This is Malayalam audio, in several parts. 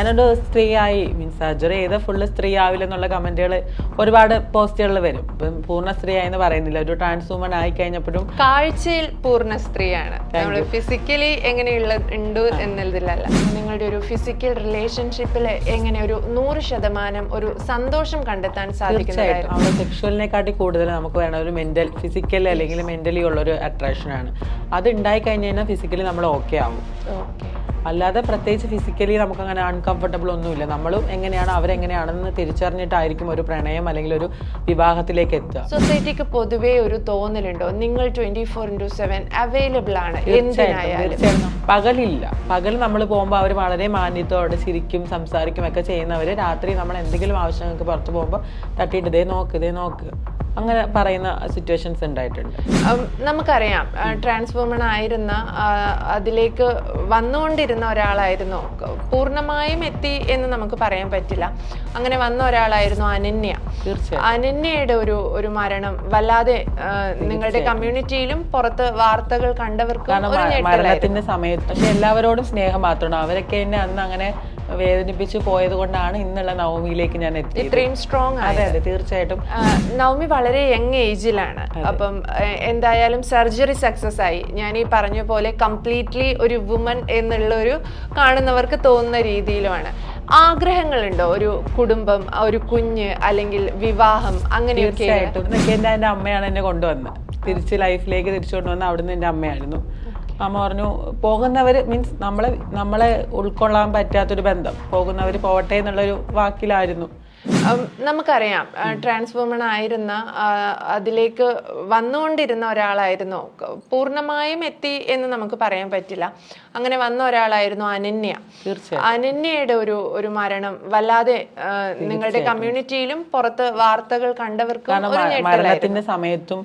ഞാനൊരു സ്ത്രീയായി. മീൻസ് സർജറി ചെയ്ത ഫുള്ള് സ്ത്രീ ആവില്ല എന്നുള്ള കമന്റുകൾ ഒരുപാട് പോസ്റ്റുകളിൽ വരും. ഇപ്പം പൂർണ സ്ത്രീ എന്ന് പറയുന്നില്ല. ഒരു ട്രാൻസ് വുമൺ ആയി കഴിഞ്ഞപ്പോഴും കാഴ്ചയിൽ പൂർണ സ്ത്രീയാണ്. നമ്മൾ ഫിസിക്കലി എങ്ങനെയുള്ള ഉണ്ട് എന്നതിലല്ല നിങ്ങളുടെ ഒരു ഫിസിക്കൽ റിലേഷൻഷിപ്പിൽ എങ്ങനെ ഒരു നൂറ് ശതമാനം ഒരു സന്തോഷം കണ്ടെത്താൻ സാധിക്കുന്നതായിരുന്നു. അവിടെ സെക്ഷുവലിനെക്കാട്ടി കൂടുതൽ നമുക്ക് വേണം ഒരു മെന്റൽ ഫിസിക്കൽ അല്ലെങ്കിൽ മെന്റലി ഉള്ള ഒരു അട്രാക്ഷൻ ആണ്. അത് ഉണ്ടായി കഴിഞ്ഞ് കഴിഞ്ഞാൽ ഫിസിക്കലി നമ്മൾ ഓക്കെ ആവും. അല്ലാതെ പ്രത്യേകിച്ച് ഫിസിക്കലി നമുക്ക് അങ്ങനെ അൺകംഫർട്ടബിൾ ഒന്നുമില്ല. നമ്മളും എങ്ങനെയാണ് അവരെങ്ങനെയാണെന്ന് തിരിച്ചറിഞ്ഞിട്ടായിരിക്കും ഒരു പ്രണയം അല്ലെങ്കിൽ ഒരു വിവാഹത്തിലേക്ക് എത്തുക. സൊസൈറ്റിക്ക് പൊതുവേ ഒരു തോന്നലുണ്ടോ. നിങ്ങൾ twenty four into seven available ആണ് പകലില്ല. പകൽ നമ്മൾ പോകുമ്പോൾ അവർ വളരെ മാന്യത്തോടെ ചിരിക്കും സംസാരിക്കും ഒക്കെ ചെയ്യുന്നവർ രാത്രി നമ്മൾ എന്തെങ്കിലും ആവശ്യങ്ങൾക്ക് പുറത്ത് പോകുമ്പോൾ തട്ടിയിട്ട് ഇതേ നോക്ക് ഇതേ നോക്ക്. അങ്ങനെ പറയുന്ന സിറ്റുവേഷൻസ് ഉണ്ടായിട്ടുണ്ട്. നമുക്കറിയാം ട്രാൻസ്ഫോമൺ ആയിരുന്ന അതിലേക്ക് വന്നുകൊണ്ടിരുന്ന ഒരാളായിരുന്നു. പൂർണമായും എത്തി എന്ന് നമുക്ക് പറയാൻ പറ്റില്ല. അങ്ങനെ വന്ന ഒരാളായിരുന്നു അനന്യ. തീർച്ചയായും. അനന്യയുടെ ഒരു ഒരു മരണം. വല്ലാതെ നിങ്ങളുടെ കമ്മ്യൂണിറ്റിയിലും പുറത്ത് വാർത്തകൾ കണ്ടവർക്ക് മരണത്തിന്റെ സമയത്ത് പക്ഷെ എല്ലാവരോടും സ്നേഹം മാത്രമാണ്. അവരൊക്കെ എന്നെ അന്ന് അങ്ങനെ വേദനിപ്പിച്ച് പോയത് കൊണ്ടാണ് ഇന്നുള്ള നവമിയിലേക്ക് ഞാൻ ഇത്രയും സ്ട്രോങ് അതെ അതെ തീർച്ചയായിട്ടും. നവമി വളരെ യങ് ഏജിലാണ് അപ്പം എന്തായാലും സർജറി സക്സസ് ആയി. ഞാൻ ഈ പറഞ്ഞ പോലെ കംപ്ലീറ്റ്ലി ഒരു വുമൺ എന്നുള്ള ഒരു കാണുന്നവർക്ക് തോന്നുന്ന രീതിയിലുമാണ്. ആഗ്രഹങ്ങളുണ്ടോ? ഒരു കുടുംബം ഒരു കുഞ്ഞ് അല്ലെങ്കിൽ വിവാഹം അങ്ങനെ തീർച്ചയായിട്ടും. എന്റെ അമ്മയാണ് എന്നെ കൊണ്ടുവന്നത്. തിരിച്ച് ലൈഫിലേക്ക് തിരിച്ചു കൊണ്ടുവന്ന അവിടുന്ന് എന്റെ അമ്മയായിരുന്നു. അമ്മ പറഞ്ഞു പോകുന്നവർ മീൻസ് നമ്മളെ നമ്മളെ ഉൾക്കൊള്ളാൻ പറ്റാത്തൊരു ബന്ധം. പോകുന്നവർ പോകട്ടെ എന്നുള്ളൊരു വാക്കിലായിരുന്നു. നമുക്കറിയാം ട്രാൻസ്ഫോമൺ ആയിരുന്ന അതിലേക്ക് വന്നുകൊണ്ടിരുന്ന ഒരാളായിരുന്നു. പൂർണമായും എത്തി എന്ന് നമുക്ക് പറയാൻ പറ്റില്ല. അങ്ങനെ വന്ന ഒരാളായിരുന്നു അനന്യ. തീർച്ചയായും അനന്യയുടെ ഒരു ഒരു മരണം വല്ലാതെ നിങ്ങളുടെ കമ്മ്യൂണിറ്റിയിലും പുറത്ത് വാർത്തകൾ കണ്ടവർക്കും മരണത്തിന്റെ സമയത്തും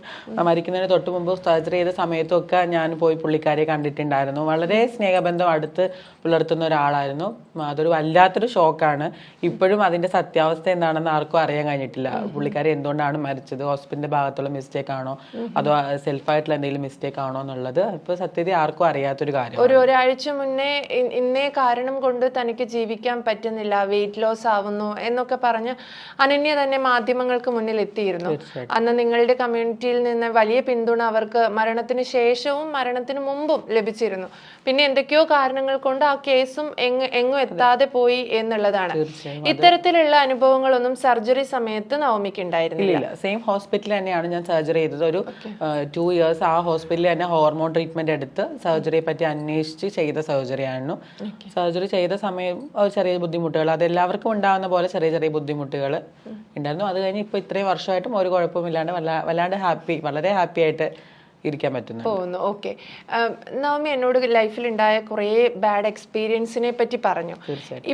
മരിക്കുന്നതിന് തൊട്ട് മുമ്പ് സർജറി ചെയ്ത സമയത്തും ഒക്കെ ഞാൻ പോയി പുള്ളിക്കാരെ കണ്ടിട്ടുണ്ടായിരുന്നു. വളരെ സ്നേഹബന്ധം അടുത്ത് പുലർത്തുന്ന ഒരാളായിരുന്നു. അതൊരു വല്ലാത്തൊരു ഷോക്കാണ് ഇപ്പോഴും അതിന്റെ സത്യാവസ്ഥ എന്താണെന്ന് ആർക്കും അറിയാൻ കഴിഞ്ഞിട്ടില്ല. പുള്ളിക്കാരി എന്തുകൊണ്ടാണ് മരിച്ചത്? ഹോസ്പിറ്റലിന്റെ ഭാഗത്തുള്ള മിസ്റ്റേക്ക് ആണോ? അതോ സെൽഫായിട്ടുള്ള എന്തെങ്കിലും മിസ്റ്റേക്ക് ആണോ എന്നുള്ളത്? ഇപ്പൊ സത്യത ആർക്കും അറിയാത്തൊരു കാര്യം ഒരു ഒരാഴ്ച മുന്നേ ഇന്നേ കാരണം കൊണ്ട് തനിക്ക് ജീവിക്കാൻ പറ്റുന്നില്ല വെയിറ്റ് ലോസ് ആവുന്നു എന്നൊക്കെ പറഞ്ഞ് അനന്യ തന്നെ മാധ്യമങ്ങൾക്ക് മുന്നിൽ എത്തിയിരുന്നു. അന്ന് നിങ്ങളുടെ കമ്മ്യൂണിറ്റിയിൽ നിന്ന് വലിയ പിന്തുണ അവർക്ക് മരണത്തിന് ശേഷവും മരണത്തിന് മുമ്പും ലഭിച്ചിരുന്നു. പിന്നെ എന്തൊക്കെയോ കാരണങ്ങൾ കൊണ്ട് ആ കേസും എങ്ങും എത്താതെ പോയി എന്നുള്ളതാണ്. ഇത്തരത്തിലുള്ള ഇത്തരത്തിലുള്ള അനുഭവങ്ങളൊന്നും സർജറി സമയത്ത് നവമിക്ക് ഉണ്ടായിരുന്നില്ല. സെയിം ഹോസ്പിറ്റലിൽ തന്നെയാണ് ഞാൻ സർജറി ചെയ്തത്. ഒരു ടു ഇയേഴ്സ് ആ ഹോസ്പിറ്റലിൽ തന്നെ ഹോർമോൺ ട്രീറ്റ്മെന്റ് എടുത്ത് സർജറിയെ പറ്റി അന്വേഷിച്ച് ചെയ്ത സർജറി ആയിരുന്നു സർജറി ചെയ്ത സമയം ചെറിയ ബുദ്ധിമുട്ടുകൾ. അതെല്ലാവർക്കും ഉണ്ടാകുന്ന പോലെ ചെറിയ ചെറിയ ബുദ്ധിമുട്ടുകൾ ഉണ്ടായിരുന്നു. അത് കഴിഞ്ഞ് ഇപ്പൊ ഇത്രയും വർഷമായിട്ടും ഒരു കുഴപ്പമില്ലാണ്ട് വല്ലാ വല്ലാണ്ട് ഹാപ്പി വളരെ ഹാപ്പി ആയിട്ട് ഇരിക്കാൻ പറ്റുന്നു പോകുന്നു. ഓക്കെ നവമി എന്നോട് ലൈഫിൽ ഉണ്ടായ കുറേ ബാഡ് എക്സ്പീരിയൻസിനെ പറ്റി പറഞ്ഞു.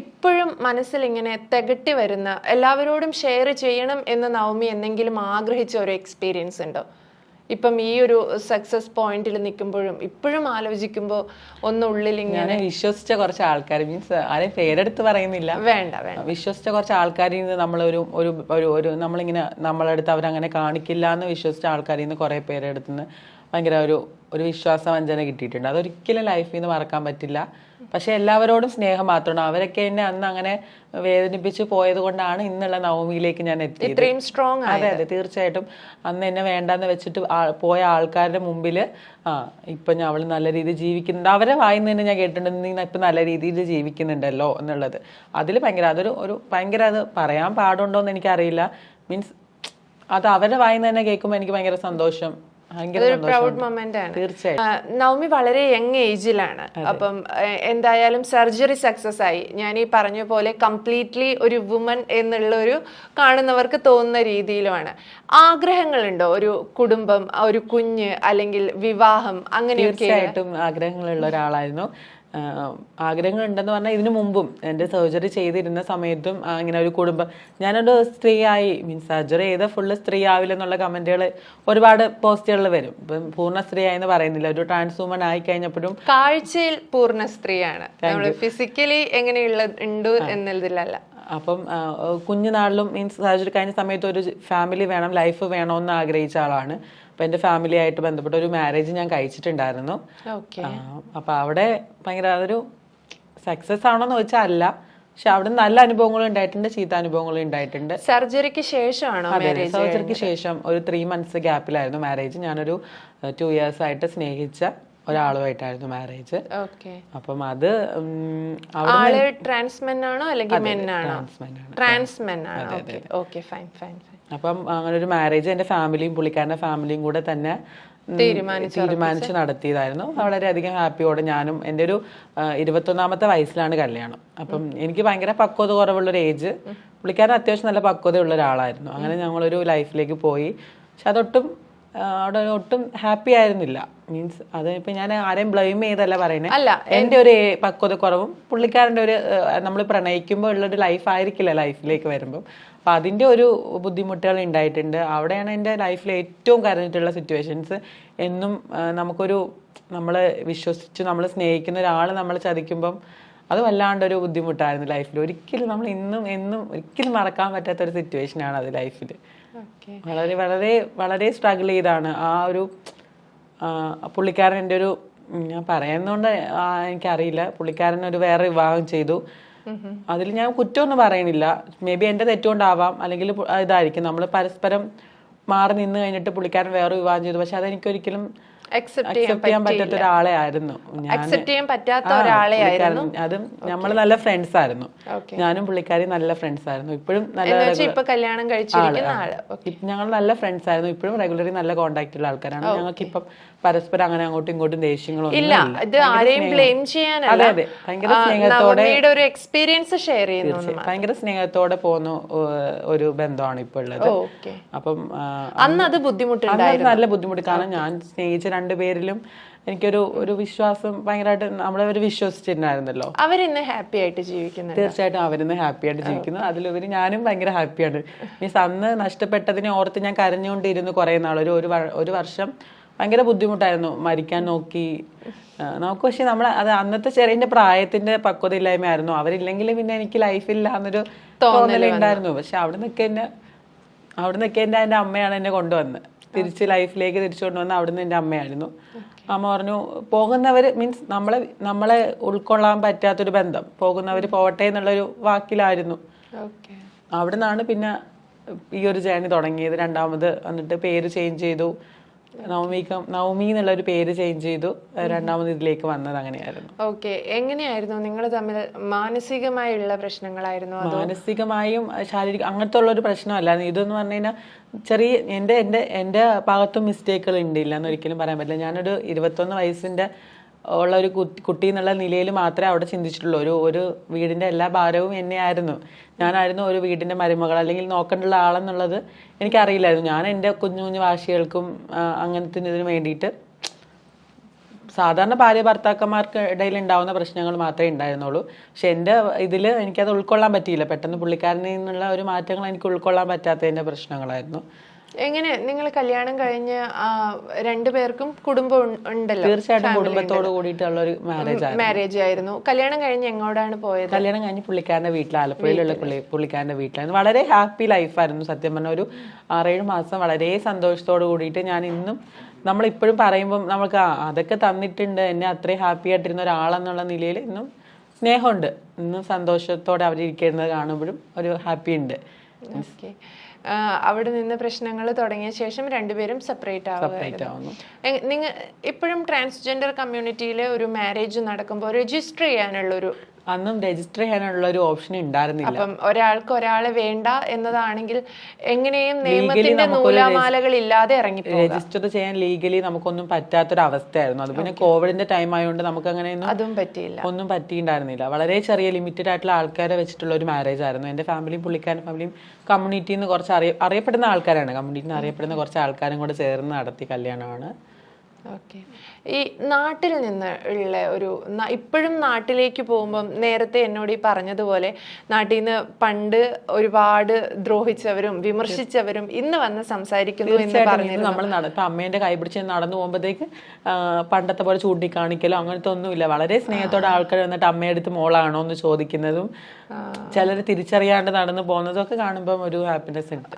ഇപ്പോഴും മനസ്സിൽ ഇങ്ങനെ തികട്ടി വരുന്ന എല്ലാവരോടും ഷെയർ ചെയ്യണം എന്ന് നവമി എന്തെങ്കിലും ആഗ്രഹിച്ച ഒരു എക്സ്പീരിയൻസ് ഉണ്ടോ? ഇപ്പം ഈ ഒരു സക്സസ് പോയിന്റിൽ നിൽക്കുമ്പോഴും ഇപ്പോഴും ആലോചിക്കുമ്പോൾ ഒന്നുള്ളിൽ ഉള്ളിൽ ഇങ്ങനെ വിശ്വസിച്ച കുറച്ച് ആൾക്കാർ മീൻസ് ആരെയും പേരെടുത്ത് പറയുന്നില്ല. വേണ്ട വേണ്ട. വിശ്വസിച്ച കുറച്ച് ആൾക്കാരിൽ നിന്ന് നമ്മളൊരു ഒരു ഒരു നമ്മളിങ്ങനെ നമ്മളെടുത്ത് അവരങ്ങനെ കാണിക്കില്ല എന്ന് വിശ്വസിച്ച ആൾക്കാരിൽ നിന്ന് കുറേ പേരെടുത്ത് നിന്ന് ഭയങ്കര ഒരു ഒരു വിശ്വാസവഞ്ചന കിട്ടിയിട്ടുണ്ട്. അതൊരിക്കലും ലൈഫിൽ നിന്ന് മറക്കാൻ പറ്റില്ല. പക്ഷെ എല്ലാവരോടും സ്നേഹം മാത്രമാണ്. അവരൊക്കെ എന്നെ അന്ന് അങ്ങനെ വേദനിപ്പിച്ച് പോയത് കൊണ്ടാണ് ഇന്നുള്ള നവമിയിലേക്ക് ഞാൻ എത്തിയത്. ഇത്രയും സ്ട്രോങ് അതെ അതെ. തീർച്ചയായിട്ടും അന്ന് എന്നെ വേണ്ടെന്ന് വെച്ചിട്ട് പോയ ആൾക്കാരുടെ മുമ്പിൽ ആ ഇപ്പൊ ഞാൻ അവൾ നല്ല രീതിയിൽ ജീവിക്കുന്നുണ്ട്. അവരെ വായിന്ന് തന്നെ ഞാൻ കേട്ടിട്ടുണ്ട് നീ ഇപ്പൊ നല്ല രീതിയിൽ ജീവിക്കുന്നുണ്ടല്ലോ എന്നുള്ളത്. അതിൽ ഭയങ്കര അതൊരു ഒരു ഭയങ്കര അത് പറയാൻ പാടുണ്ടോ എന്ന് എനിക്കറിയില്ല. മീൻസ് അത് അവരുടെ വായിന്ന് തന്നെ കേൾക്കുമ്പോൾ എനിക്ക് ഭയങ്കര സന്തോഷം പ്രൗഡ് സന്തോഷം മൊമെന്റ് ആണ്. നവമി വളരെ യങ് ഏജിലാണ് അപ്പം എന്തായാലും സർജറി സക്സസ് ആയി. ഞാൻ ഈ പറഞ്ഞ പോലെ കംപ്ലീറ്റ്ലി ഒരു വുമൺ എന്നുള്ള ഒരു കാണുന്നവർക്ക് തോന്നുന്ന രീതിയിലുമാണ്. ആഗ്രഹങ്ങളുണ്ടോ? ഒരു കുടുംബം ഒരു കുഞ്ഞ് അല്ലെങ്കിൽ വിവാഹം അങ്ങനെയൊക്കെ തീർച്ചയായിട്ടും ആഗ്രഹങ്ങളുള്ള ഒരാളായിരുന്നു. ആഗ്രഹങ്ങൾ ഉണ്ടെന്ന് പറഞ്ഞാൽ ഇതിനു മുമ്പും എന്റെ സർജറി ചെയ്തിരുന്ന സമയത്തും ഇങ്ങനെ ഒരു കുടുംബം. ഞാനൊരു ആയി മീൻസ് സർജറി ചെയ്ത ഫുള്ള് സ്ത്രീ ആവില്ല എന്നുള്ള കമന്റുകൾ ഒരുപാട് പോസ്റ്റുകളിൽ വരും. ഇപ്പം പൂർണ സ്ത്രീ ആയി എന്ന് പറയുന്നില്ല. ഒരു ട്രാൻസ് വുമൺ ആയി കഴിഞ്ഞപ്പോഴും കാഴ്ചയിൽ പൂർണ സ്ത്രീയാണ് ഫിസിക്കലി എങ്ങനെയുള്ള ഉണ്ട് എന്നതിലല്ല. അപ്പം കുഞ്ഞുനാളിലും മീൻസ് സർജറി കഴിഞ്ഞ സമയത്ത് ഒരു ഫാമിലി വേണം ലൈഫ് വേണമെന്ന് ആഗ്രഹിച്ച ആളാണ്. അപ്പം എന്റെ ഫാമിലി ആയിട്ട് ബന്ധപ്പെട്ട ഒരു മാരേജ് ഞാൻ കഴിച്ചിട്ടുണ്ടായിരുന്നു. അപ്പൊ അവിടെ ഭയങ്കര അതൊരു സക്സസ് ആണോന്ന് വെച്ചാൽ അല്ല പക്ഷെ അവിടെ നല്ല അനുഭവങ്ങളും ഉണ്ടായിട്ടുണ്ട് ചീത്ത അനുഭവങ്ങളും ഉണ്ടായിട്ടുണ്ട്. സർജറിക്ക് ശേഷമാണോ സർജറിക്ക് ശേഷം ഒരു ത്രീ മന്ത്സ് ഗ്യാപ്പിലായിരുന്നു മാരേജ് ഞാനൊരു ടു ഇയേഴ്സ് ആയിട്ട് സ്നേഹിച്ച ഒരാളുമായിട്ടായിരുന്നു മാരേജ് അപ്പം അത് ട്രാൻസ്മെൻ ആണോ അല്ലെങ്കിൽ മെൻ ആണോ. ട്രാൻസ്മെൻ ഓക്കെ ഫൈൻ ഫൈൻ അപ്പം അങ്ങനെ ഒരു മാരേജ് എന്റെ ഫാമിലിയും പുള്ളിക്കാരന്റെ ഫാമിലിയും കൂടെ തന്നെ തീരുമാനിച്ച് നടത്തിയതായിരുന്നു. വളരെയധികം ഹാപ്പിയോടെ ഞാനും എന്റെ ഒരു ഇരുപത്തൊന്നാമത്തെ വയസ്സിലാണ് കല്യാണം. അപ്പം എനിക്ക് ഭയങ്കര പക്വത കുറവുള്ള ഒരു ഏജ് പുള്ളിക്കാരൻ അത്യാവശ്യം നല്ല പക്വതയുള്ള ഒരാളായിരുന്നു. അങ്ങനെ ഞങ്ങളൊരു ലൈഫിലേക്ക് പോയി. പക്ഷെ അതൊട്ടും അവിടെ ഒട്ടും ഹാപ്പി ആയിരുന്നില്ല. മീൻസ് അത് ഇപ്പം ഞാൻ ആരെയും ബ്ലെയിം ചെയ്തല്ല പറയുന്നത് അല്ല, എന്റെ ഒരു പക്വത കുറവും പുള്ളിക്കാരന്റെ ഒരു നമ്മൾ പ്രണയിക്കുമ്പോൾ ഉള്ളൊരു ലൈഫ് ആയിരിക്കില്ല ലൈഫിലേക്ക് വരുമ്പോൾ അപ്പം അതിന്റെ ഒരു ബുദ്ധിമുട്ടുകൾ ഉണ്ടായിട്ടുണ്ട്. അവിടെയാണ് എന്റെ ലൈഫിൽ ഏറ്റവും കരഞ്ഞിട്ടുള്ള സിറ്റുവേഷൻസ് എന്നും നമുക്കൊരു നമ്മൾ വിശ്വസിച്ച് നമ്മൾ സ്നേഹിക്കുന്ന ഒരാൾ നമ്മൾ ചതിക്കുമ്പം അത് വല്ലാണ്ടൊരു ബുദ്ധിമുട്ടായിരുന്നു ലൈഫിൽ ഒരിക്കലും നമ്മൾ ഇന്നും എന്നും ഒരിക്കലും മറക്കാൻ പറ്റാത്ത ഒരു സിറ്റുവേഷനാണ് അത് ലൈഫിൽ വളരെ വളരെ വളരെ സ്ട്രഗിൾ ചെയ്താണ്. ആ ഒരു പുള്ളിക്കാരൻ എന്റെ ഒരു ഞാൻ പറയുന്നതുകൊണ്ട് എനിക്കറിയില്ല. പുള്ളിക്കാരൻ ഒരു വേറെ വിവാഹം ചെയ്തു. അതിൽ ഞാൻ കുറ്റമൊന്നും പറയണില്ല മേ ബി എന്റെ തെറ്റുകൊണ്ടാവാം. അല്ലെങ്കിൽ ഇതായിരിക്കും. നമ്മൾ പരസ്പരം മാറി നിന്ന് കഴിഞ്ഞിട്ട് പുള്ളിക്കാരൻ വേറെ വിവാഹം ചെയ്തു. പക്ഷെ അതെനിക്കൊരിക്കലും അക്സെപ്റ്റ് ചെയ്യാൻ പറ്റാത്ത ഒരാളെ ആയിരുന്നു. അക്സെപ്റ്റ് ചെയ്യാൻ പറ്റാത്ത ഒരാളെ ആയിരുന്നു. അതും നമ്മൾ നല്ല ഫ്രണ്ട്സ് ആയിരുന്നു. ഞാനും പുള്ളിക്കാരി നല്ല ഫ്രണ്ട്സ് ആയിരുന്നു. ഇപ്പോഴും നല്ല ഇപ്പൊ കല്യാണം കഴിച്ചിരിക്കുന്ന ആൾ. ഞങ്ങൾ നല്ല ഫ്രണ്ട്സ് ആയിരുന്നു. ഇപ്പോഴും റെഗുലറി നല്ല കോണ്ടാക്ട് ഉള്ള ആൾക്കാരാണ്. ഞങ്ങൾക്ക് ഇപ്പം പരസ്പരം അങ്ങനെ അങ്ങോട്ടും ഇങ്ങോട്ടും ദേഷ്യങ്ങളൊന്നും ഇല്ല. ഇത് ആരെയും ബ്ലെയിം ചെയ്യാനല്ല. ഭയങ്കര സ്നേഹത്തോടെ ഒരു എക്സ്പീരിയൻസ് ഷെയർ ചെയ്യുന്നു. ഭയങ്കര സ്നേഹത്തോടെ പോകുന്ന ഒരു ബന്ധമാണ് ഇപ്പോൾ ഉള്ളത്. അപ്പം അന്ന് അത് ബുദ്ധിമുട്ട് അന്ന് നല്ല ബുദ്ധിമുട്ട്. കാരണം ഞാൻ സ്നേഹിച്ച രണ്ടുപേരിലും എനിക്കൊരു ഒരു വിശ്വാസം ഭയങ്കരമായിട്ട് നമ്മളെ അവർ വിശ്വസിച്ചിട്ടുണ്ടായിരുന്നല്ലോ അവരിന്ന് ഹാപ്പി ആയിട്ട് ജീവിക്കുന്നു തീർച്ചയായിട്ടും അവരിന്ന് ഹാപ്പി ആയിട്ട് ജീവിക്കുന്നു. അതിലുപരി ഞാനും ഭയങ്കര ഹാപ്പിയാണ് മീൻസ് അന്ന് നഷ്ടപ്പെട്ടതിനെ ഓർത്ത് ഞാൻ കരഞ്ഞുകൊണ്ടിരുന്നു കുറേ നാൾ. ഒരു ഒരു വർഷം ഭയങ്കര ബുദ്ധിമുട്ടായിരുന്നു മരിക്കാൻ നോക്കി. നമുക്ക് പക്ഷെ നമ്മൾ അത് അന്നത്തെ ചെറിയ പ്രായത്തിന്റെ പക്വത ഇല്ലായ്മയായിരുന്നു അവരില്ലെങ്കിൽ പിന്നെ എനിക്ക് ലൈഫില്ല എന്നൊരു തോന്നലുണ്ടായിരുന്നു. പക്ഷെ അവിടെ നിൽക്കെ എന്നെ അവിടെ നിൽക്കെ എന്റെ അമ്മയാണ് എന്നെ കൊണ്ടുവന്നത് തിരിച്ച് ലൈഫിലേക്ക് തിരിച്ചു കൊണ്ടുവന്ന അവിടുന്ന് എന്റെ അമ്മയായിരുന്നു. അമ്മ പറഞ്ഞു പോകുന്നവർ മീൻസ് നമ്മളെ നമ്മളെ ഉൾക്കൊള്ളാൻ പറ്റാത്തൊരു ബന്ധം. പോകുന്നവർ പോകട്ടെ എന്നുള്ളൊരു വാക്കിലായിരുന്നു. അവിടെ നിന്നാണ് പിന്നെ ഈ ഒരു ജേണി തുടങ്ങിയത്. രണ്ടാമത് എന്നിട്ട് പേര് ചേഞ്ച് ചെയ്തു. നവമിക്ക് നവമി എന്നുള്ള ഒരു പേര് ചേഞ്ച് ചെയ്തു. രണ്ടാമത് ഇതിലേക്ക് വന്നത് അങ്ങനെയായിരുന്നു. ഓക്കെ എങ്ങനെയായിരുന്നു? നിങ്ങൾ തമ്മിൽ മാനസികമായുള്ള പ്രശ്നങ്ങളായിരുന്നു മാനസികമായും ശാരീരിക അങ്ങനത്തെ ഉള്ള ഒരു പ്രശ്നമല്ല. ഇതെന്ന് പറഞ്ഞു കഴിഞ്ഞാൽ ചെറിയ എന്റെ എന്റെ എന്റെ ഭാഗത്തും മിസ്റ്റേക്കുകൾ ഉണ്ട് എന്നൊരിക്കലും എന്ന് ഒരിക്കലും പറയാൻ പറ്റില്ല. ഞാനൊരു ഇരുപത്തൊന്ന് വയസ്സിന്റെ ഉള്ള ഒരു കുട്ടി എന്നുള്ള നിലയിൽ മാത്രമേ അവിടെ ചിന്തിച്ചിട്ടുള്ളൂ. ഒരു ഒരു വീടിന്റെ എല്ലാ ഭാരവും എന്നെ എന്നെയായിരുന്നു. ഞാനായിരുന്നു ഒരു വീടിന്റെ മരുമകൾ. അല്ലെങ്കിൽ നോക്കേണ്ടുള്ള ആളെന്നുള്ളത് എനിക്കറിയില്ലായിരുന്നു. ഞാൻ എന്റെ കുഞ്ഞു കുഞ്ഞു വാശികൾക്കും അങ്ങനത്തെ വേണ്ടിയിട്ട് സാധാരണ ഭാര്യ ഭർത്താക്കന്മാർക്ക് ഇടയിൽ ഉണ്ടാവുന്ന പ്രശ്നങ്ങൾ മാത്രമേ ഉണ്ടായിരുന്നുള്ളൂ. പക്ഷെ എന്റെ ഇതിൽ എനിക്കത് ഉൾക്കൊള്ളാൻ പറ്റിയില്ല. പെട്ടെന്ന് പുള്ളിക്കാരനിൽ നിന്നുള്ള ഒരു മാറ്റങ്ങൾ എനിക്ക് ഉൾക്കൊള്ളാൻ പറ്റാത്തതിന്റെ പ്രശ്നങ്ങളായിരുന്നു. എങ്ങനെ നിങ്ങൾ കല്യാണം കഴിഞ്ഞ് രണ്ടുപേർക്കും കുടുംബം ഉണ്ടല്ലോ. തീർച്ചയായിട്ടും കുടുംബത്തോട് കൂടിയിട്ടുള്ള ഒരു മാരേജ് മാരേജ് ആയിരുന്നു. കല്യാണം കഴിഞ്ഞ് എങ്ങോട്ടാണ് പോയത്? കല്യാണം കഴിഞ്ഞ് പുള്ളിക്കാരന്റെ വീട്ടിൽ ആലപ്പുഴയിലുള്ള പുള്ളി പുള്ളിക്കാരന്റെ വീട്ടിലായിരുന്നു. വളരെ ഹാപ്പി ലൈഫായിരുന്നു സത്യം പറഞ്ഞ ഒരു ആറേഴ് മാസം വളരെ സന്തോഷത്തോട് കൂടിയിട്ട് ഞാൻ ഇന്നും നമ്മളിപ്പോഴും പറയുമ്പം നമുക്ക് അതൊക്കെ തന്നിട്ടുണ്ട്. എന്നെ അത്രയും ഹാപ്പി ആയിട്ടിരുന്ന ഒരാളെന്നുള്ള നിലയിൽ ഇന്നും സ്നേഹമുണ്ട്. ഇന്നും സന്തോഷത്തോടെ അവരിരിക്കുന്നത് കാണുമ്പോഴും ഒരു ഹാപ്പി ഉണ്ട്. ഓക്കെ അവിടെ നിന്ന് പ്രശ്നങ്ങൾ തുടങ്ങിയ ശേഷം രണ്ടുപേരും സെപ്പറേറ്റ് ആവുന്നു. നിങ്ങൾ ഇപ്പോഴും ട്രാൻസ്ജെൻഡർ കമ്മ്യൂണിറ്റിയിലെ ഒരു മാരേജ് നടക്കുമ്പോൾ രജിസ്റ്റർ ചെയ്യാനുള്ള ഒരു അന്നും രജിസ്റ്റർ ചെയ്യാനുള്ള ഒരു ഓപ്ഷൻ ഉണ്ടായിരുന്നില്ല. അപ്പം ഒരാൾക്ക് ഒരാളെ വേണ്ട എന്നതാണെങ്കിൽ എങ്ങനെയും നിയമത്തിന്റെ നൂലാമാലകൾ ഇല്ലാതെ ഇറങ്ങി രജിസ്റ്റർ ചെയ്യാൻ ലീഗലി നമുക്കൊന്നും പറ്റാത്തൊരു അവസ്ഥയായിരുന്നു. അത് പിന്നെ കോവിഡിന്റെ ടൈം ആയതുകൊണ്ട് നമുക്ക് അങ്ങനെയൊന്നും അതും പറ്റിയില്ല. ഒന്നും പറ്റിയിട്ടുണ്ടായിരുന്നില്ല. വളരെ ചെറിയ ലിമിറ്റഡ് ആയിട്ടുള്ള ആൾക്കാരെ വെച്ചിട്ടുള്ള ഒരു മാരേജ് ആയിരുന്നു. എന്റെ ഫാമിലിയും പുള്ളിക്കാരൻ ഫാമിലിയും കമ്മ്യൂണിറ്റിയിൽ നിന്ന് കുറച്ച് അറിയ അറിയപ്പെടുന്ന ആൾക്കാരാണ്. കമ്മ്യൂണിറ്റിയിൽ നിന്ന് അറിയപ്പെടുന്ന കുറച്ച് ആൾക്കാരും കൂടെ ചേർന്ന് നടത്തി കല്യാണമാണ്. ഓക്കെ ഈ നാട്ടിൽ നിന്ന് ഉള്ള ഒരു ഇപ്പോഴും നാട്ടിലേക്ക് പോകുമ്പം നേരത്തെ എന്നോട് ഈ പറഞ്ഞതുപോലെ നാട്ടിൽ നിന്ന് പണ്ട് ഒരുപാട് ദ്രോഹിച്ചവരും വിമർശിച്ചവരും ഇന്ന് വന്ന് സംസാരിക്കുന്നു എന്ന് പറഞ്ഞു നമ്മൾ ഇപ്പൊ അമ്മേന്റെ കൈ പിടിച്ച് നടന്നു പോകുമ്പോഴത്തേക്ക് പണ്ടത്തെ പോലെ ചൂണ്ടിക്കാണിക്കലോ അങ്ങനത്തെ ഒന്നുമില്ല. വളരെ സ്നേഹത്തോടെ ആൾക്കാർ വന്നിട്ട് അമ്മയെടുത്ത് മോളാണോ എന്ന് ചോദിക്കുന്നതും ചിലർ തിരിച്ചറിയാണ്ട് നടന്നു പോകുന്നതൊക്കെ കാണുമ്പോൾ ഒരു ഹാപ്പിനെസ് ഉണ്ട്.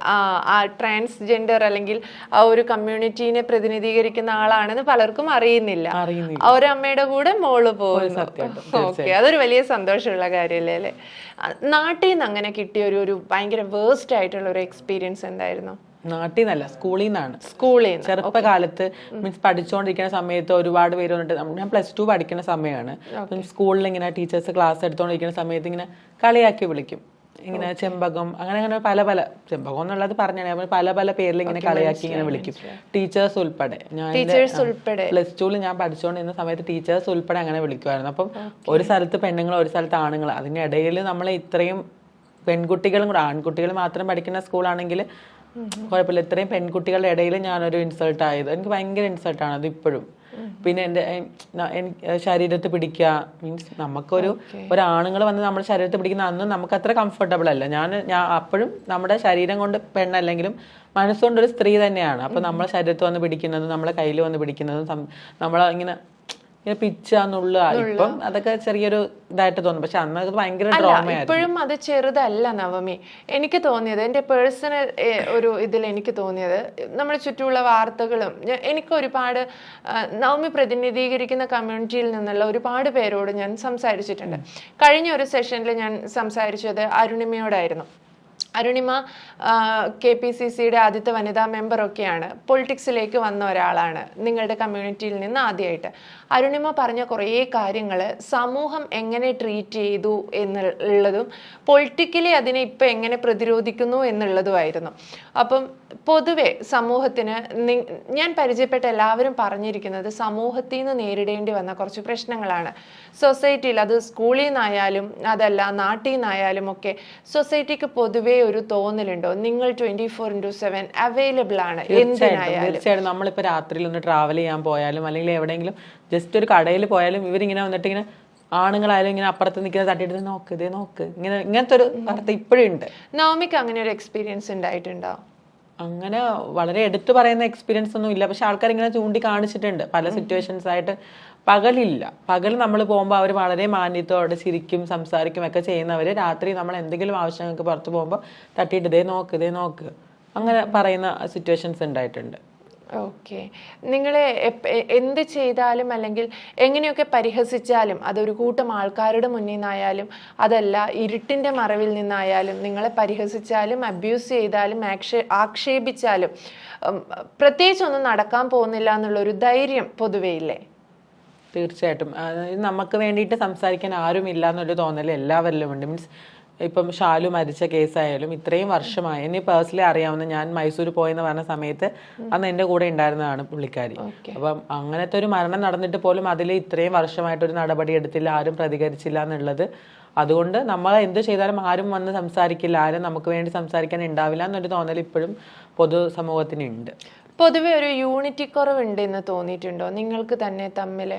ആ ട്രാൻസ്ജെൻഡർ അല്ലെങ്കിൽ ആ ഒരു കമ്മ്യൂണിറ്റീനെ പ്രതിനിധീകരിക്കുന്ന ആളാണെന്ന് പലർക്കും അറിയുന്നില്ല. അവരമ്മയുടെ ഒരമ്മയുടെ കൂടെ മോൾ പോകുന്നു. ഓക്കെ അതൊരു വലിയ സന്തോഷമുള്ള കാര്യമല്ലേ അല്ലേ? നാട്ടിൽ നിന്ന് അങ്ങനെ കിട്ടിയ ഒരു ഒരു ഭയങ്കര വേസ്റ്റ് ആയിട്ടുള്ള ഒരു എക്സ്പീരിയൻസ് എന്തായിരുന്നു? നാട്ടിൽ നിന്നല്ല സ്കൂളിൽ നിന്നാണ് സ്കൂളിൽ ചെറുപ്പകാലത്ത് മീൻസ് പഠിച്ചുകൊണ്ടിരിക്കുന്ന സമയത്ത് ഒരുപാട് പേര് വന്നിട്ട് ഞാൻ പ്ലസ് ടു പഠിക്കുന്ന സമയമാണ് സ്കൂളിൽ ഇങ്ങനെ ടീച്ചേഴ്സ് ക്ലാസ് എടുത്തുകൊണ്ടിരിക്കുന്ന സമയത്ത് ഇങ്ങനെ കളിയാക്കി വിളിക്കും. ഇങ്ങനെ ചെമ്പകം അങ്ങനെ അങ്ങനെ പല പല ചെമ്പകം എന്നുള്ളത് പറഞ്ഞാൽ പല പല പേരിൽ ഇങ്ങനെ കളിയാക്കി ഇങ്ങനെ വിളിക്കും. ടീച്ചേഴ്സ് ഉൾപ്പെടെ. ഞാൻ ടീച്ചേഴ്സ് ഉൾപ്പെടെ. പ്ലസ് ടുവിൽ ഞാൻ പഠിച്ചുകൊണ്ടിരുന്ന സമയത്ത് ടീച്ചേഴ്സ് ഉൾപ്പെടെ അങ്ങനെ വിളിക്കുമായിരുന്നു അപ്പം ഒരു സ്ഥലത്ത് പെണ്ണുങ്ങൾ ഒരു സ്ഥലത്ത് ആണുങ്ങൾ അതിനിടയിൽ നമ്മൾ ഇത്രയും പെൺകുട്ടികളും കൂടെ ആൺകുട്ടികൾ മാത്രം പഠിക്കുന്ന സ്കൂളാണെങ്കിൽ കുഴപ്പമില്ല. ഇത്രയും പെൺകുട്ടികളുടെ ഇടയിൽ ഞാനൊരു ഇൻസൾട്ട് ആയത്. എനിക്ക് ഭയങ്കര ഇൻസൾട്ടാണ് അത് ഇപ്പോഴും. പിന്നെ എന്റെ ശരീരത്തെ പിടിക്കുക. മീൻസ് നമുക്കൊരു ഒരാണുങ്ങൾ വന്ന് നമ്മുടെ ശരീരത്ത് പിടിക്കുന്ന അന്ന് നമുക്ക് അത്ര കംഫർട്ടബിൾ അല്ല. ഞാൻ ഞാൻ അപ്പോഴും നമ്മുടെ ശരീരം കൊണ്ട് പെണ്ണല്ലെങ്കിലും മനസ്സുകൊണ്ട് ഒരു സ്ത്രീ തന്നെയാണ്. അപ്പൊ നമ്മളെ ശരീരത്ത് വന്ന് പിടിക്കുന്നതും നമ്മളെ കയ്യിൽ വന്ന് പിടിക്കുന്നതും നമ്മളെ ഇങ്ങനെ ഇങ്ങനെ പിച്ചാന്നുള്ള ഇപ്പം അതൊക്കെ ചെറിയൊരു ഇതായിട്ട് തോന്നും. പക്ഷെ അന്ന് അത് ഭയങ്കര ഇപ്പോഴും അത് ചെറുതല്ല നവമി. എനിക്ക് തോന്നിയത് എന്റെ പേഴ്സണൽ ഒരു ഇതിൽ എനിക്ക് തോന്നിയത് നമ്മുടെ ചുറ്റുമുള്ള വാർത്തകളും എനിക്ക് ഒരുപാട് നവമി പ്രതിനിധീകരിക്കുന്ന കമ്മ്യൂണിറ്റിയിൽ നിന്നുള്ള ഒരുപാട് പേരോട് ഞാൻ സംസാരിച്ചിട്ടുണ്ട്. കഴിഞ്ഞ ഒരു സെഷനിൽ ഞാൻ സംസാരിച്ചത് അരുണിമയോടായിരുന്നു. അരുണിമ കെ പി സി സിയുടെ ആദ്യത്തെ വനിതാ മെമ്പറൊക്കെയാണ് പൊളിറ്റിക്സിലേക്ക് വന്ന ഒരാളാണ് നിങ്ങളുടെ കമ്മ്യൂണിറ്റിയിൽ നിന്ന് ആദ്യമായിട്ട് അരുണിമ പറഞ്ഞ കുറേ കാര്യങ്ങൾ സമൂഹം എങ്ങനെ ട്രീറ്റ് ചെയ്തു എന്നുള്ളതും പൊളിറ്റിക്കലി അതിനെ ഇപ്പം എങ്ങനെ പ്രതിരോധിക്കുന്നു എന്നുള്ളതുമായിരുന്നു. അപ്പം പൊതുവെ സമൂഹത്തിന് ഞാൻ പരിചയപ്പെട്ട എല്ലാവരും പറഞ്ഞിരിക്കുന്നത് സമൂഹത്തിൽ നിന്ന് നേരിടേണ്ടി വന്ന കുറച്ച് പ്രശ്നങ്ങളാണ്. സൊസൈറ്റിയിൽ അത് സ്കൂളിൽ നിന്നായാലും അതല്ല നാട്ടിൽ നിന്നായാലും ഒക്കെ സൊസൈറ്റിക്ക് പൊതുവേ ഒരു തോന്നലുണ്ടോ? നിങ്ങൾ twenty four into seven available ആണ് എന്തിനായാലും. തീർച്ചയായിട്ടും. നമ്മളിപ്പോ രാത്രിയിൽ ഒന്ന് ട്രാവൽ ചെയ്യാൻ പോയാലും അല്ലെങ്കിൽ എവിടെയെങ്കിലും ജസ്റ്റ് ഒരു കടയിൽ പോയാലും ഇവരിങ്ങനെ വന്നിട്ട് ഇങ്ങനെ ആണുങ്ങളായാലും ഇങ്ങനെ അപ്പുറത്ത് നിൽക്കുന്ന തട്ടിയിട്ട് "ദേ നോക്ക് ഇതേ നോക്ക്. ഇങ്ങനെ ഇങ്ങനത്തെ ഒരു വാർത്ത ഇപ്പോഴും ഉണ്ട്. നവമിക്ക് അങ്ങനെ ഒരു എക്സ്പീരിയൻസ് ഉണ്ടായിട്ടുണ്ടോ? അങ്ങനെ വളരെ എടുത്തു പറയുന്ന എക്സ്പീരിയൻസ് ഒന്നും ഇല്ല. പക്ഷെ ആൾക്കാർ ഇങ്ങനെ ചൂണ്ടി കാണിച്ചിട്ടുണ്ട് പല സിറ്റുവേഷൻസ് ആയിട്ട് പകലില്ല. പകൽ നമ്മൾ പോകുമ്പോൾ അവർ വളരെ മാന്യത്തോടെ ചിരിക്കും സംസാരിക്കും ഒക്കെ ചെയ്യുന്നവർ രാത്രി നമ്മൾ എന്തെങ്കിലും ആവശ്യങ്ങൾക്ക് പുറത്ത് പോകുമ്പോൾ തട്ടിയിട്ട് ഇതേ നോക്ക് ഇതേ നോക്ക്. അങ്ങനെ പറയുന്ന സിറ്റുവേഷൻസ് ഉണ്ടായിട്ടുണ്ട്. ഓക്കെ. നിങ്ങൾ എന്ത് ചെയ്താലും അല്ലെങ്കിൽ എങ്ങനെയൊക്കെ പരിഹസിച്ചാലും അതൊരു കൂട്ടം ആൾക്കാരുടെ മുന്നിൽ നിന്നായാലും അതല്ല ഇരുട്ടിന്റെ മറവിൽ നിന്നായാലും നിങ്ങളെ പരിഹസിച്ചാലും അബ്യൂസ് ചെയ്താലും ആക്ഷേ ആക്ഷേപിച്ചാലും പ്രത്യേകിച്ചൊന്നും നടക്കാൻ പോകുന്നില്ല എന്നുള്ളൊരു ധൈര്യം പൊതുവേ ഇല്ലേ? തീർച്ചയായിട്ടും. നമുക്ക് വേണ്ടിയിട്ട് സംസാരിക്കാൻ ആരും ആരുമില്ല എന്നൊരു തോന്നൽ എല്ലാവരിലും ഉണ്ട്. മീൻസ് ഇപ്പം ഷാലു മരിച്ച കേസായാലും ഇത്രയും വർഷമായി. എന്നെ പേഴ്സണലി അറിയാവുന്ന ഞാൻ മൈസൂർ പോയെന്ന് പറഞ്ഞ സമയത്ത് അന്ന് എന്റെ കൂടെ ഉണ്ടായിരുന്നതാണ് പുള്ളിക്കാരി. അപ്പം അങ്ങനത്തെ ഒരു മരണം നടന്നിട്ട് പോലും അതിൽ ഇത്രയും വർഷമായിട്ട് ഒരു നടപടി എടുത്തില്ല ആരും പ്രതികരിച്ചില്ല എന്നുള്ളത്. അതുകൊണ്ട് നമ്മൾ എന്ത് ചെയ്താലും ആരും വന്ന് സംസാരിക്കില്ല ആരും നമുക്ക് വേണ്ടി സംസാരിക്കാൻ ഉണ്ടാവില്ല എന്നൊരു തോന്നൽ ഇപ്പോഴും പൊതു സമൂഹത്തിനുണ്ട് പൊതുവെ ഒരു യൂണിറ്റി കുറവുണ്ട് എന്ന് തോന്നിയിട്ടുണ്ടോ? നിങ്ങൾക്ക് തന്നെ തമ്മിൽ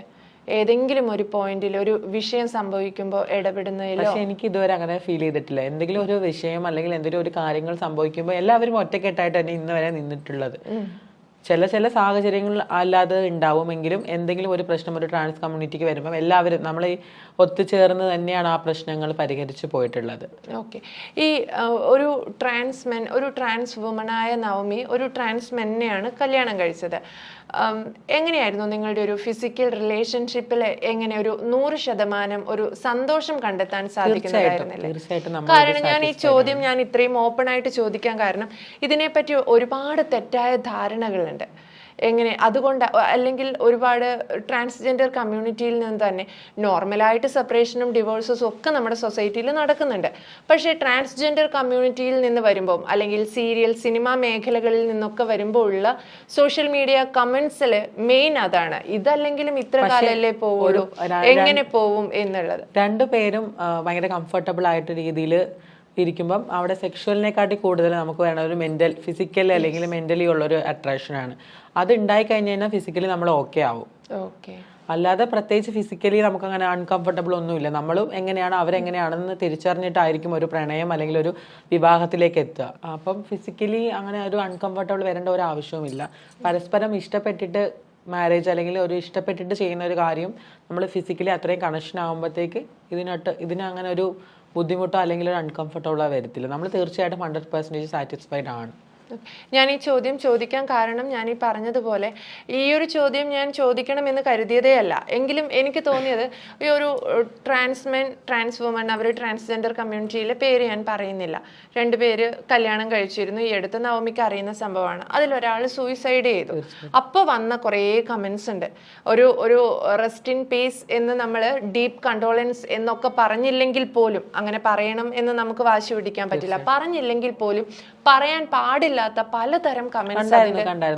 ഏതെങ്കിലും ഒരു പോയിന്റിൽ ഒരു വിഷയം സംഭവിക്കുമ്പോൾ ഇടപെടുന്നതിലോ? പക്ഷെ എനിക്ക് ഇതുവരെ അങ്ങനെ ഫീൽ ചെയ്തിട്ടില്ല. എന്തെങ്കിലും ഒരു വിഷയം അല്ലെങ്കിൽ എന്തെങ്കിലും ഒരു കാര്യങ്ങൾ സംഭവിക്കുമ്പോൾ എല്ലാവരും ഒറ്റക്കെട്ടായിട്ട് തന്നെ ഇന്ന് വരെ നിന്നിട്ടുള്ളത്. ചില ചില സാഹചര്യങ്ങൾ അല്ലാതെ ഉണ്ടാവുമെങ്കിലും എന്തെങ്കിലും ഒരു പ്രശ്നം ഒരു ട്രാൻസ് കമ്മ്യൂണിറ്റിക്ക് വരുമ്പോൾ എല്ലാവരും നമ്മൾ ഈ ഒത്തുചേർന്ന് തന്നെയാണ് ആ പ്രശ്നങ്ങൾ പരിഹരിച്ചു പോയിട്ടുള്ളത്. ഓക്കെ. ഈ ഒരു ട്രാൻസ് മെൻ ഒരു ട്രാൻസ് വുമണായ നവമി ഒരു ട്രാൻസ് മെന്നെയാണ് കല്യാണം കഴിച്ചത്. എങ്ങനെയായിരുന്നു നിങ്ങളുടെ ഒരു ഫിസിക്കൽ റിലേഷൻഷിപ്പിൽ എങ്ങനെ ഒരു നൂറ് ശതമാനം ഒരു സന്തോഷം കണ്ടെത്താൻ സാധിക്കുന്നുണ്ടായിരുന്നില്ല കാരണം ഞാൻ ഈ ചോദ്യം ഞാൻ ഇത്രയും ഓപ്പൺ ആയിട്ട് ചോദിക്കാൻ കാരണം ഇതിനെപ്പറ്റി ഒരുപാട് തെറ്റായ ധാരണകളുണ്ട്. എങ്ങനെ അതുകൊണ്ട് അല്ലെങ്കിൽ ഒരുപാട് ട്രാൻസ്ജെൻഡർ കമ്മ്യൂണിറ്റിയിൽ നിന്ന് തന്നെ നോർമലായിട്ട് സെപ്പറേഷനും ഡിവോഴ്സസും ഒക്കെ നമ്മുടെ സൊസൈറ്റിയിൽ നടക്കുന്നുണ്ട്. പക്ഷേ ട്രാൻസ്ജെൻഡർ കമ്മ്യൂണിറ്റിയിൽ നിന്ന് വരുമ്പോൾ അല്ലെങ്കിൽ സീരിയൽ സിനിമ മേഖലകളിൽ നിന്നൊക്കെ വരുമ്പോൾ ഉള്ള സോഷ്യൽ മീഡിയ കമന്റ്സിൽ മെയിൻ അതാണ്. ഇതല്ലെങ്കിലും ഇത്ര കാലല്ലേ പോവുള്ളൂ? എങ്ങനെ പോവും എന്നുള്ളത്? രണ്ടുപേരും ഭയങ്കര കംഫർട്ടബിൾ ആയിട്ട് രീതിയിൽ ഇരിക്കുമ്പം അവിടെ സെക്ഷുവലിനെക്കാട്ടി കൂടുതൽ നമുക്ക് വേണ്ട ഒരു മെന്റൽ ഫിസിക്കൽ അല്ലെങ്കിൽ മെന്റലി ഉള്ള ഒരു അട്രാക്ഷൻ ആണ്. അത് ഉണ്ടായി കഴിഞ്ഞ് കഴിഞ്ഞാൽ ഫിസിക്കലി നമ്മൾ ഓക്കെ ആവും. ഓക്കെ അല്ലാതെ പ്രത്യേകിച്ച് ഫിസിക്കലി നമുക്ക് അങ്ങനെ അൺകംഫർട്ടബിൾ ഒന്നുമില്ല. നമ്മളും എങ്ങനെയാണ് അവരെങ്ങനെയാണെന്ന് തിരിച്ചറിഞ്ഞിട്ടായിരിക്കും ഒരു പ്രണയം അല്ലെങ്കിൽ ഒരു വിവാഹത്തിലേക്ക് എത്തുക. അപ്പം ഫിസിക്കലി അങ്ങനെ ഒരു അൺകംഫർട്ടബിൾ വരേണ്ട ഒരു ആവശ്യവുമില്ല. പരസ്പരം ഇഷ്ടപ്പെട്ടിട്ട് മാരേജ് അല്ലെങ്കിൽ ഒരു ഇഷ്ടപ്പെട്ടിട്ട് ചെയ്യുന്ന ഒരു കാര്യം നമ്മൾ ഫിസിക്കലി അത്രയും കണക്ഷൻ ആകുമ്പോഴത്തേക്ക് ഇതിനൊട്ട് ഇതിനങ്ങനെ ഒരു ബുദ്ധിമുട്ടോ അല്ലെങ്കിൽ ഒരു അൺകംഫർട്ടബിളോ വരത്തില്ല. നമ്മൾ തീർച്ചയായിട്ടും ഹൺഡ്രഡ് പെർസെന്റേജ് സാറ്റിസ്ഫൈഡ് ആണ്. ഞാൻ ഈ ചോദ്യം ചോദിക്കാൻ കാരണം ഞാൻ ഈ പറഞ്ഞതുപോലെ ഈ ഒരു ചോദ്യം ഞാൻ ചോദിക്കണം എന്ന് കരുതിയതേ അല്ല എങ്കിലും എനിക്ക് തോന്നിയത് ഈ ഒരു ട്രാൻസ്മെൻ ട്രാൻസ് വുമൺ അവർ ട്രാൻസ്ജെൻഡർ കമ്മ്യൂണിറ്റിയിലെ പേര് ഞാൻ പറയുന്നില്ല. രണ്ടുപേര് കല്യാണം കഴിച്ചിരുന്നു. ഈ അടുത്ത് നവമിക്ക് അറിയുന്ന സംഭവമാണ്. അതിലൊരാൾ സൂയിസൈഡ് ചെയ്തു. അപ്പോൾ വന്ന കുറേ കമൻസ് ഉണ്ട്. ഒരു ഒരു റെസ്റ്റ് ഇൻ പീസ് എന്ന് നമ്മൾ ഡീപ്പ് കണ്ടോളൻസ് എന്നൊക്കെ പറഞ്ഞില്ലെങ്കിൽ പോലും അങ്ങനെ പറയണം എന്ന് നമുക്ക് വാശി പിടിക്കാൻ പറ്റില്ല. പറഞ്ഞില്ലെങ്കിൽ പോലും പറയാൻ പാടില്ലാത്ത പലതരം കമന്റ്സ്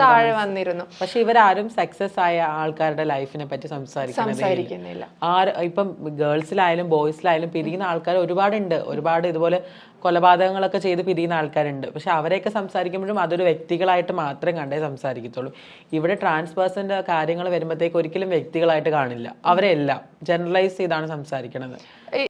താഴെ വന്നിരുന്നു. പക്ഷെ ഇവരാരും സക്സസ് ആയ ആൾക്കാരുടെ ലൈഫിനെ പറ്റി സംസാരിക്കുന്നത് സംസാരിക്കുന്നില്ല. ആര് ഇപ്പം ഗേൾസിലായാലും ബോയ്സിലായാലും പിരിയുന്ന ആൾക്കാർ ഒരുപാടുണ്ട്. ഒരുപാട് ഇതുപോലെ കൊലപാതകങ്ങളൊക്കെ ചെയ്ത് പിരിയുന്ന ആൾക്കാരുണ്ട്. പക്ഷെ അവരെയൊക്കെ സംസാരിക്കുമ്പോഴും അതൊരു വ്യക്തികളായിട്ട് മാത്രം കണ്ടേ സംസാരിക്കത്തുള്ളൂ. ഇവിടെ ട്രാൻസ് പേഴ്സന്റെ കാര്യങ്ങൾ വരുമ്പോഴത്തേക്ക് ഒരിക്കലും വ്യക്തികളായിട്ട് കാണില്ല. അവരെല്ലാം ജനറലൈസ് ചെയ്താണ് സംസാരിക്കണത്. ഈ-